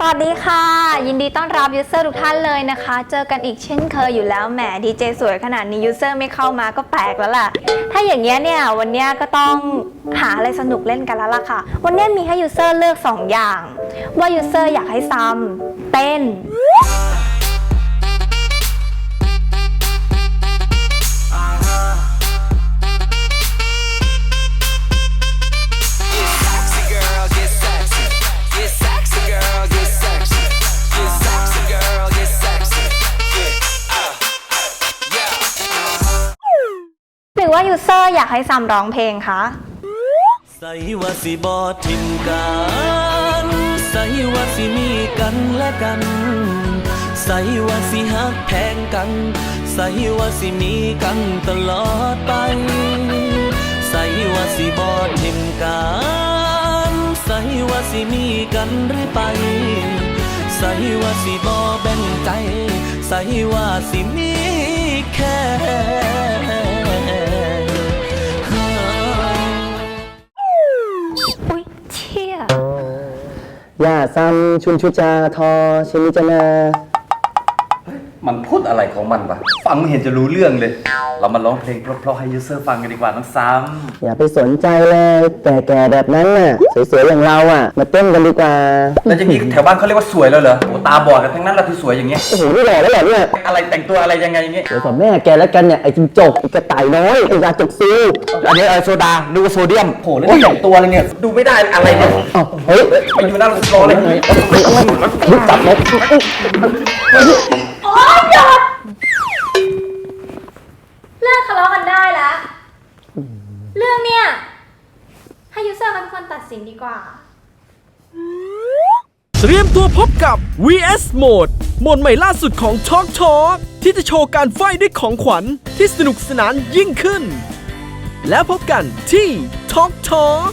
สวัสดีค่ะ ยินดีต้อนรับยูเซอร์ทุกท่านเลยนะคะ เจอกันอีกเช่นเคยอยู่แล้วแหมดีเจสวยขนาดนี้ยูเซอร์ไม่เข้ามาก็แปลกแล้วล่ะ ถ้าอย่างเงี้ยเนี่ยวันเนี้ยก็ต้องหาอะไรสนุกเล่นกันแล้วล่ะค่ะ วันเนี้ยมีให้ยูเซอร์เลือก 2 อย่าง ว่ายูเซอร์อยากให้ซ้ำเต้น รือว่ายูเซอร์อยากให้ซ้ำร้องเพลงคะใส่ว่าสิบอทิมกันใส่ว่าสิมีกันและกันใส่ว่าสิหักแพงกันใส่ว่าสิมีกันตลอดไปใส่ว่าสิบอทิมกันใส่ว่าสิมีกันเรื่อไปใส่ว่าสิบอแบ่งใจใส่ว่าสิมีแค่ เชี่ยย่าซัมชุนชุจาทอชิมิจนา มันพูดอะไรของมันวะฟังไม่เห็นจะรู้เรื่องเลย เรามาร้องเพลงเพราะๆให้ยูเซอร์ฟังกันดีกว่าน้องซ้อย่าไปสนใจเลยแก่ๆแบบนั้นน่ะสวยๆอย่างเราอะ มาเต้นกันดีกว่าำแล้วอย่างนี้แถวบ้านเขาเรียกว่าสวยแล้วเหรอโอ้ตาบอดกันทั้งนั้นแหละที่สวยอย่างเงี้ยโอ้โหนี่แหล่แล้วแหละเนี่ยอะไรแต่งตัวอะไรยังไงอย่างเงี้ยเดี๋ยวกับแม่แกแล้วกันเนี่ยไอ้จิงจกไอ้กระต่ายน้อยไอ้ยาจกซิวอันนี้โซดาดูโซเดียมโหแล้วแต่งตัวอะไรเนี่ยดูไม่ได้อะไรเนี่ยอ้าวเฮ้ยไปอยู่หน้ารถรอเลยลุกจับรถเลิกทะเลาะกันได้แล้ว เรื่องเนี่ย ให้ยูเซอร์เป็นคนตัดสินดีกว่า เตรียมตัวพบกับ VS Mode โหมดใหม่ล่าสุดของ Talk Talk ที่จะโชว์การไฟด้วยของขวัญที่สนุกสนานยิ่งขึ้น แล้วพบกันที่ Talk Talk